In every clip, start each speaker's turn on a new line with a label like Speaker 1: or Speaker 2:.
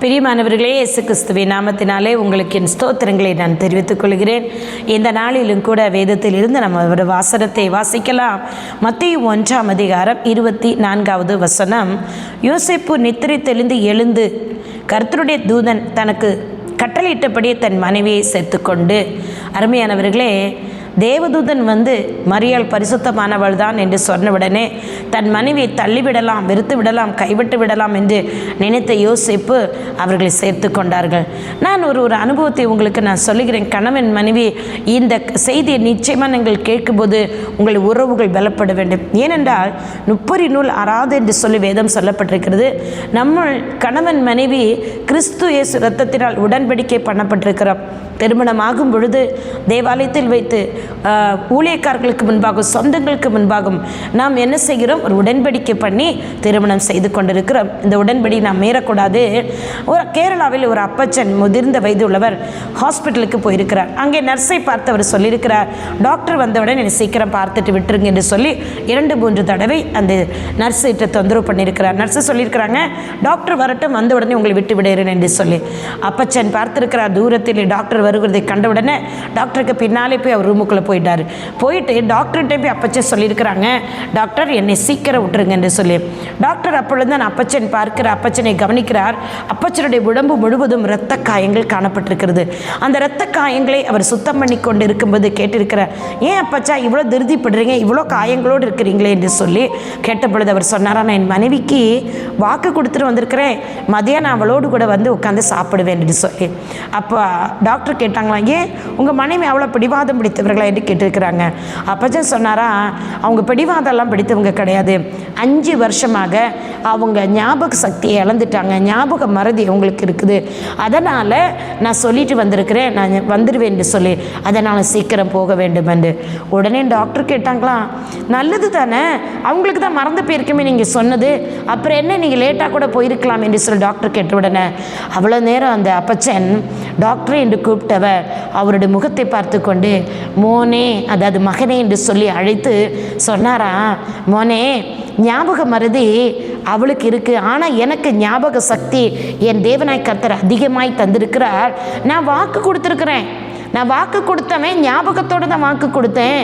Speaker 1: பிரியமானவர்களே இயேசு கிறிஸ்துவின் நாமத்தினாலே உங்களுக்கு என் ஸ்தோத்திரங்களை நான் தெரிவித்துக் கொள்கிறேன். இந்த நாளிலும் கூட வேதத்தில் இருந்து நம்ம ஒரு வாசனத்தை வாசிக்கலாம். மத்திய ஒன்றாம் அதிகாரம் இருபத்தி நான்காவது வசனம். யோசேப்பு நித்திரை தெளிந்து எழுந்து கர்த்தருடைய தூதன் தனக்கு கட்டளையிட்டபடி தன் மனைவியை சேர்த்துக்கொண்டு. அருமையானவர்களே தேவதூதன் வந்து மரியாள் பரிசுத்தமானவள் தான் என்று சொன்னவுடனே தன் மனைவியை தள்ளிவிடலாம் வெறுத்து விடலாம் கைவிட்டு விடலாம் என்று நினைத்த யோசிப்பு அவர்களை சேர்த்து கொண்டார்கள். நான் ஒரு ஒரு அனுபவத்தை உங்களுக்கு நான் சொல்லுகிறேன். கணவன் மனைவி இந்த செய்தியை நிச்சயமாக நீங்கள் கேட்கும்போது உங்கள் உறவுகள் பலப்பட வேண்டும். ஏனென்றால் முப்பரி நூல் அறாது என்று சொல்லி வேதம் சொல்லப்பட்டிருக்கிறது. நம்ம கணவன் மனைவி கிறிஸ்து இயேசு ரத்தத்தினால் உடன்படிக்கை பண்ணப்பட்டிருக்கிறோம். திருமணமாகும் பொழுது தேவாலயத்தில் வைத்து ஊழியக்காரர்களுக்கு முன்பாகவும் சொந்தங்களுக்கு முன்பாகவும் நாம் என்ன செய்கிறோம்? ஒரு உடன்படிக்கை பண்ணி திருமணம் செய்து கொண்டிருக்கிறோம். இந்த உடன்படி நாம் மீறக்கூடாது. ஒரு கேரளாவில் ஒரு அப்பச்சன் முதிர்ந்த வயது உள்ளவர் ஹாஸ்பிட்டலுக்கு போயிருக்கிறார். அங்கே நர்ஸை பார்த்து அவர் சொல்லியிருக்கிறார் டாக்டர் வந்தவுடன் என்னை சீக்கிரம் பார்த்துட்டு விட்டுருங்க என்று சொல்லி இரண்டு மூன்று தடவை அந்த நர்ஸிட்ட தொந்தரவு பண்ணியிருக்கிறார். நர்ஸு சொல்லியிருக்கிறாங்க டாக்டர் வரட்டும் வந்த உடனே உங்களை விட்டு விடுகிறேன் என்று சொல்லி. அப்பச்சன் பார்த்திருக்கிறார் தூரத்தில் டாக்டர் வருகிறதை கண்ட உடனே டாக்டருக்கு பின்னாலே போய் அவர் ரூமுக்குள்ளே போயிட்டார். போயிட்டு டாக்டர்கிட்ட போய் அப்பச்சே சொல்லியிருக்கிறாங்க. டாக்டர் என்னை சீக்கிரம் விட்டுருங்க என்று சொல்லி. டாக்டர் அப்பொழுது நான் அப்பச்சன் பார்க்கிற அப்பச்சனை கவனிக்கிறார். அப்பச்சனுடைய உடம்பு முழுவதும் இரத்த காயங்கள் காணப்பட்டிருக்கிறது. அந்த இரத்த காயங்களை அவர் சுத்தம் பண்ணி கொண்டு இருக்கும்போது கேட்டிருக்கிறார் ஏன் அப்பச்சா இவ்வளோ திருதிப்படுறீங்க? இவ்வளோ காயங்களோடு இருக்கிறீங்களே? என்று சொல்லி கேட்ட பொழுது அவர் சொன்னாரா நான் என் மனைவிக்கு வாக்கு கொடுத்துட்டு வந்திருக்கிறேன். மதியானம் அவளோடு கூட வந்து உட்காந்து சாப்பிடுவேன் என்று சொல்லி. அப்போ டாக்டர் கேட்டாங்களா ஏன்? உங்கள் மனைவி அவ்வளோ பிடிவாதம் பிடித்தவர்கள். என்று கேட்டிருக்கிறாங்க. அப்போ சொன்னாரா அவங்க பிடிவாதம்லாம் பிடித்தவங்க கிடையாது. அஞ்சு வருஷமாக அவங்க ஞாபக சக்தியை இழந்துட்டாங்க. ஞாபக மறதி அவங்களுக்கு இருக்குது. அதனால் நான் சொல்லிட்டு வந்திருக்கிறேன். நான் வந்துடுவேன் என்று சொல்லி அதனால் சீக்கிரம் போக வேண்டும் என்று. உடனே டாக்டர் கேட்டாங்களா நல்லது தானே. அவங்களுக்கு தான் மறந்து போயிருக்குமே நீங்கள் சொன்னது. அப்புறம் என்ன நீங்கள் லேட்டாக கூட போயிருக்கலாம் என்று சொல்லி டாக்டர் கேட்ட உடனே அவ்வளோ நேரம் அந்த அப்பச்சன் டாக்டர் என்று கூப்பிட்டவர் அவருடைய முகத்தை பார்த்து கொண்டு மோனே அதாவது மகனே என்று சொல்லி அழைத்து சொன்னாரா? மோனே ஞாபக மருதி அவளுக்கு இருக்கு. ஆனால் எனக்கு ஞாபக சக்தி என் தேவனாய் கர்த்தர் அதிகமாய் தந்திருக்கிறார். நான் வாக்கு கொடுத்துருக்குறேன். நான் வாக்கு கொடுத்தவன் ஞாபகத்தோடு தான் வாக்கு கொடுத்தேன்.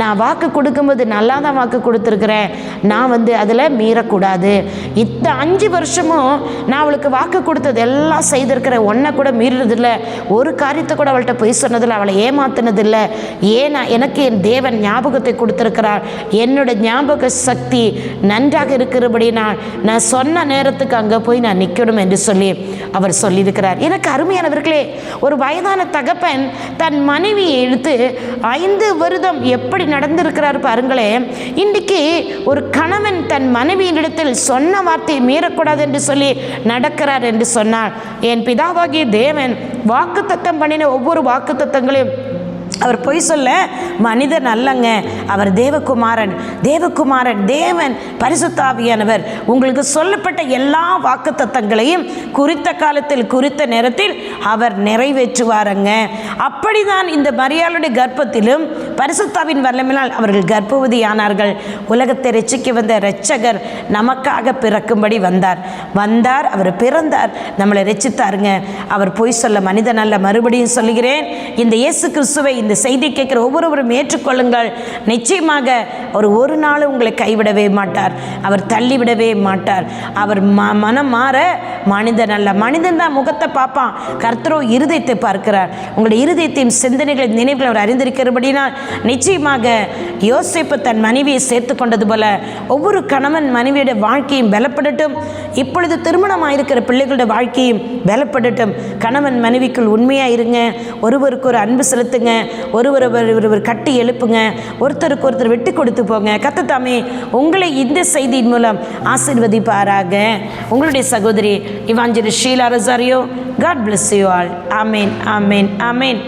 Speaker 1: நான் வாக்கு கொடுக்கும்போது நல்லா தான் வாக்கு கொடுத்துருக்குறேன். நான் வந்து அதில் மீறக்கூடாது. இத்த அஞ்சு வருஷமும் நான் அவளுக்கு வாக்கு கொடுத்தது எல்லாம் செய்திருக்கிறேன். ஒன்றை கூட மீறுறதில்ல ஒரு காரியத்தை கூட அவள்கிட்ட பொய் சொன்னதில்லை. அவளை ஏமாத்தினதில்லை. ஏன்னா எனக்கு என் தேவன் ஞாபகத்தை கொடுத்துருக்கிறார். என்னோட ஞாபக சக்தி நன்றாக இருக்கிறபடி நான் நான் சொன்ன நேரத்துக்கு அங்கே போய் நான் நிற்கணும் என்று சொல்லி அவர் சொல்லியிருக்கிறார். எனக்கு அருமையானவர்களே ஒரு வயதான தகப்பன் தன் மனைவியை இழுத்து ஐந்து வருடம் எப்படி நடந்திருக்கிறார் பாருங்களே இன்றைக்கு ஒரு கணவன் தன் மனைவியினிடத்தில் சொன்ன வார்த்தையை மீறக்கூடாது என்று சொல்லி நடக்கிறார் என்று சொன்னார். என் பிதாவாகிய தேவன் வாக்குத்தத்தம் பண்ணின ஒவ்வொரு வாக்குத்தத்தங்களையும் அவர் பொய் சொல்ல மனிதன் அல்லங்க அவர் தேவகுமாரன் தேவகுமாரன் தேவன் பரிசுத்தாவியானவர். உங்களுக்கு சொல்லப்பட்ட எல்லா வாக்குத்தத்தங்களையும் குறித்த காலத்தில் குறித்த நேரத்தில் அவர் நிறைவேற்றுவாருங்க. அப்படிதான் இந்த மரியாளுடைய கர்ப்பத்திலும் பரிசுத்தாவின் வல்லமினால் அவர்கள் கர்ப்பவதியானார்கள். உலகத்தை ரட்சிக்க வந்த இரட்சகர் நமக்காக பிறக்கும்படி வந்தார். வந்தார் அவர் பிறந்தார். நம்மளை ரட்சித்தாருங்க. அவர் பொய் சொல்ல மனிதன் அல்ல மறுபடியும் சொல்லுகிறேன். இந்த இயேசு கிறிஸ்துவை இந்த செய்தி கேட்குற ஒவ்வொருவரும் ஏற்றுக்கொள்ளுங்கள். நிச்சயமாக அவர் ஒரு நாள் உங்களை கைவிடவே மாட்டார். அவர் தள்ளிவிடவே மாட்டார். அவர் ம மனம் மாற மனிதன் அல்ல. மனிதன் தான் முகத்தை பார்ப்பான். கர்த்தரோ இருதயத்தை பார்க்கிறார். உங்களுடைய இருதயத்தின் சிந்தனைகளின் நினைவுகளை அவர் அறிந்திருக்கிறபடினால் நிச்சயமாக யோசிப்பு தன் மனைவியை சேர்த்து கொண்டது போல ஒவ்வொரு கணவன் மனைவியோட வாழ்க்கையும் பலப்படட்டும். இப்பொழுது திருமணமாக இருக்கிற பிள்ளைகளோட வாழ்க்கையும் பலப்படட்டும். கணவன் மனைவிக்குள் உண்மையாக இருங்க ஒருவருக்கு ஒரு அன்பு செலுத்துங்க. ஒருவர் ஒருவர் கட்டி எழுப்புங்க. ஒருத்தருக்கு ஒருத்தர் விட்டு கொடுத்து போங்க. கத்தத்தாமே உங்களை இந்த செய்தியின் மூலம் ஆசிர்வதிப்பாராக. உங்களுடைய சகோதரி Evangeline Sheela Rosario God bless you all amen amen amen